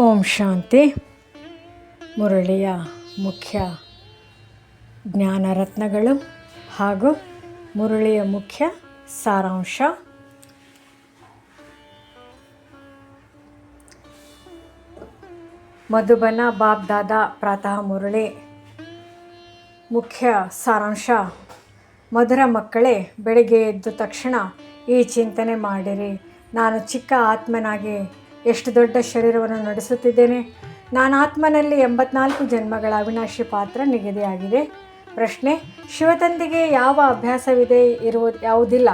ಓಂ ಶಾಂತಿ. ಮುರಳಿಯ ಮುಖ್ಯ ಜ್ಞಾನರತ್ನಗಳು ಹಾಗೂ ಮುರಳಿಯ ಮುಖ್ಯ ಸಾರಾಂಶ. ಮಧುಬನ ಬಾಬ್ದಾದ ಪ್ರಾತಃ ಮುರಳಿ. ಮುಖ್ಯ ಸಾರಾಂಶ. ಮಧುರ ಮಕ್ಕಳೇ, ಬೆಳಗ್ಗೆ ಎದ್ದ ತಕ್ಷಣ ಈ ಚಿಂತನೆ ಮಾಡಿರಿ. ನಾನು ಚಿಕ್ಕ ಆತ್ಮನಾಗಿ ಎಷ್ಟು ದೊಡ್ಡ ಶರೀರವನ್ನು ನಡೆಸುತ್ತಿದ್ದೇನೆ. ನಾನು ಆತ್ಮನಲ್ಲಿ ಎಂಬತ್ನಾಲ್ಕು ಜನ್ಮಗಳ ಅವಿನಾಶಿ ಪಾತ್ರ ನಿಗದಿಯಾಗಿದೆ. ಪ್ರಶ್ನೆ, ಶಿವತಂದೆಗೆ ಯಾವ ಅಭ್ಯಾಸವಿದೆ ಇರುವ ಯಾವುದಿಲ್ಲ.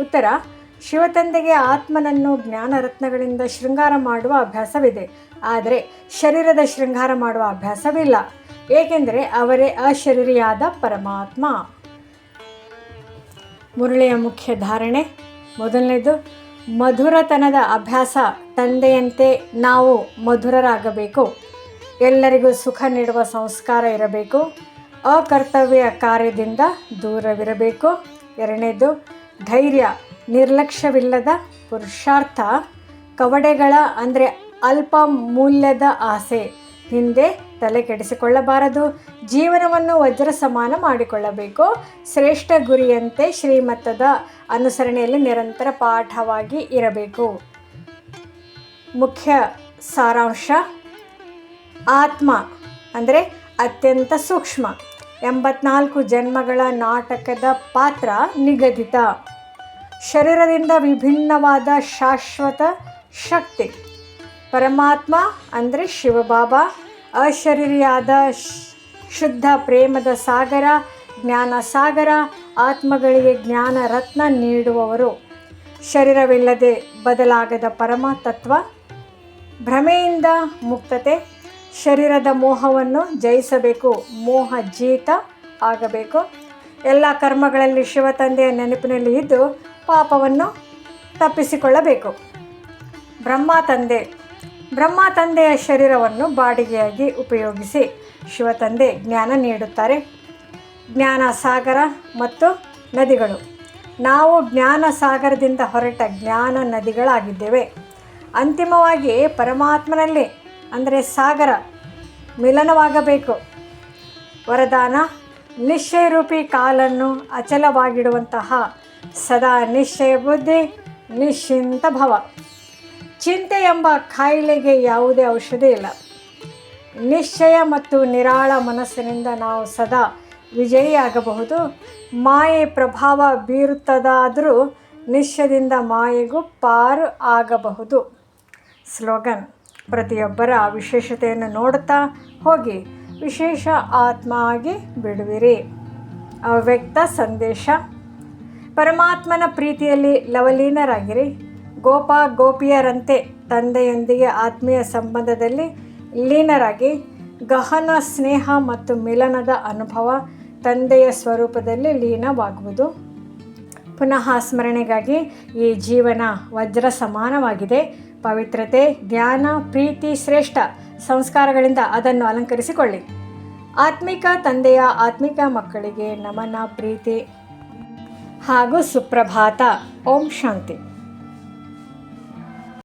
ಉತ್ತರ, ಶಿವತಂದೆಗೆ ಆತ್ಮನನ್ನು ಜ್ಞಾನರತ್ನಗಳಿಂದ ಶೃಂಗಾರ ಮಾಡುವ ಅಭ್ಯಾಸವಿದೆ. ಆದರೆ ಶರೀರದ ಶೃಂಗಾರ ಮಾಡುವ ಅಭ್ಯಾಸವಿಲ್ಲ. ಏಕೆಂದರೆ ಅವರೇ ಅಶರೀರಿಯಾದ ಪರಮಾತ್ಮ. ಮುರಳಿಯ ಮುಖ್ಯ ಧಾರಣೆ. ಮೊದಲನೇದು ಮಧುರತನದ ಅಭ್ಯಾಸ ತಂದೆಯಂತೆ ನಾವು ಮಧುರರಾಗಬೇಕು. ಎಲ್ಲರಿಗೂ ಸುಖ ನೀಡುವ ಸಂಸ್ಕಾರ ಇರಬೇಕು. ಅಕರ್ತವ್ಯ ಕಾರ್ಯದಿಂದ ದೂರವಿರಬೇಕು. ಎರಡನೇದು, ಧೈರ್ಯ, ನಿರ್ಲಕ್ಷ್ಯವಿಲ್ಲದ ಪುರುಷಾರ್ಥ. ಕವಡೆಗಳ ಅಂದರೆ ಅಲ್ಪ ಮೂಲ್ಯದ ಆಸೆ. ಹಿಂದೆ ತಲೆ ಕೆಡಿಸಿಕೊಳ್ಳಬಾರದು. ಜೀವನವನ್ನು ವಜ್ರ ಸಮಾನ ಮಾಡಿಕೊಳ್ಳಬೇಕು. ಶ್ರೇಷ್ಠ ಗುರಿಯಂತೆ ಶ್ರೀಮತದ ಅನುಸರಣೆಯಲ್ಲಿ ನಿರಂತರ ಪಾಠವಾಗಿ ಇರಬೇಕು. ಮುಖ್ಯ ಸಾರಾಂಶ, ಆತ್ಮ ಅಂದರೆ ಅತ್ಯಂತ ಸೂಕ್ಷ್ಮ. ಎಂಬತ್ನಾಲ್ಕು ಜನ್ಮಗಳ ನಾಟಕದ ಪಾತ್ರ ನಿಗದಿತ. ಶರೀರದಿಂದ ವಿಭಿನ್ನವಾದ ಶಾಶ್ವತ ಶಕ್ತಿ. ಪರಮಾತ್ಮ ಅಂದರೆ ಶಿವಬಾಬಾ. ಅಶರೀರಿಯಾದ ಶುದ್ಧ ಪ್ರೇಮದ ಸಾಗರ ಜ್ಞಾನ ಸಾಗರ ಆತ್ಮಗಳಿಗೆ ಜ್ಞಾನ ರತ್ನ ನೀಡುವವರು. ಶರೀರವಿಲ್ಲದೆ ಬದಲಾಗದ ಪರಮ ತತ್ವ, ಭ್ರಮೆಯಿಂದ ಮುಕ್ತತೆ, ಶರೀರದ ಮೋಹವನ್ನು ಜಯಿಸಬೇಕು, ಮೋಹ ಜೀತ ಆಗಬೇಕು. ಎಲ್ಲ ಕರ್ಮಗಳಲ್ಲಿ ಶಿವತಂದೆಯ ನೆನಪಿನಲ್ಲಿ ಇದ್ದು ಪಾಪವನ್ನು ತಪ್ಪಿಸಿಕೊಳ್ಳಬೇಕು. ಬ್ರಹ್ಮ ತಂದೆ, ಬ್ರಹ್ಮ ತಂದೆಯ ಶರೀರವನ್ನು ಬಾಡಿಗೆಯಾಗಿ ಉಪಯೋಗಿಸಿ ಶಿವತಂದೆ ಜ್ಞಾನ ನೀಡುತ್ತಾರೆ. ಜ್ಞಾನ ಸಾಗರ ಮತ್ತು ನದಿಗಳು. ನಾವು ಜ್ಞಾನ ಸಾಗರದಿಂದ ಹೊರಟ ಜ್ಞಾನ ನದಿಗಳಾಗಿದ್ದೇವೆ. ಅಂತಿಮವಾಗಿ ಪರಮಾತ್ಮನಲ್ಲಿ, ಅಂದರೆ ಸಾಗರ, ಮಿಲನವಾಗಬೇಕು. ವರದಾನ, ನಿಶ್ಚಯರೂಪಿ ಕಾಲನ್ನು ಅಚಲವಾಗಿಡುವಂತಹ ಸದಾ ನಿಶ್ಚಯ ಬುದ್ಧಿ, ನಿಶ್ಚಿಂತ ಭವ. ಚಿಂತೆ ಎಂಬ ಕಾಯಿಲೆಗೆ ಯಾವುದೇ ಔಷಧಿ ಇಲ್ಲ. ನಿಶ್ಚಯ ಮತ್ತು ನಿರಾಳ ಮನಸ್ಸಿನಿಂದ ನಾವು ಸದಾ ವಿಜಯಿಯಾಗಬಹುದು. ಮಾಯೆ ಪ್ರಭಾವ ಬೀರುತ್ತದಾದರೂ ನಿಶ್ಚಯದಿಂದ ಮಾಯೆಗೂ ಪಾರು ಆಗಬಹುದು. ಸ್ಲೋಗನ್, ಪ್ರತಿಯೊಬ್ಬರ ವಿಶೇಷತೆಯನ್ನು ನೋಡುತ್ತಾ ಹೋಗಿ, ವಿಶೇಷ ಆತ್ಮ ಆಗಿ ಬಿಡುವಿರಿ. ಅವ್ಯಕ್ತ ಸಂದೇಶ, ಪರಮಾತ್ಮನ ಪ್ರೀತಿಯಲ್ಲಿ ಲವಲೀನರಾಗಿರಿ. ಗೋಪ ಗೋಪಿಯರಂತೆ ತಂದೆಯೊಂದಿಗೆ ಆತ್ಮೀಯ ಸಂಬಂಧದಲ್ಲಿ ಲೀನರಾಗಿ, ಗಹನ ಸ್ನೇಹ ಮತ್ತು ಮಿಲನದ ಅನುಭವ ತಂದೆಯ ಸ್ವರೂಪದಲ್ಲಿ ಲೀನವಾಗುವುದು. ಪುನಃ ಸ್ಮರಣೆಗಾಗಿ ಈ ಜೀವನ ವಜ್ರ ಸಮಾನವಾಗಿದೆ. ಪವಿತ್ರತೆ, ಜ್ಞಾನ, ಪ್ರೀತಿ ಶ್ರೇಷ್ಠ ಸಂಸ್ಕಾರಗಳಿಂದ ಅದನ್ನು ಅಲಂಕರಿಸಿಕೊಳ್ಳಿ. ಆತ್ಮಿಕ ತಂದೆಯ ಆತ್ಮಿಕ ಮಕ್ಕಳಿಗೆ ನಮನ, ಪ್ರೀತಿ ಹಾಗೂ ಸುಪ್ರಭಾತ. ಓಂ ಶಾಂತಿ.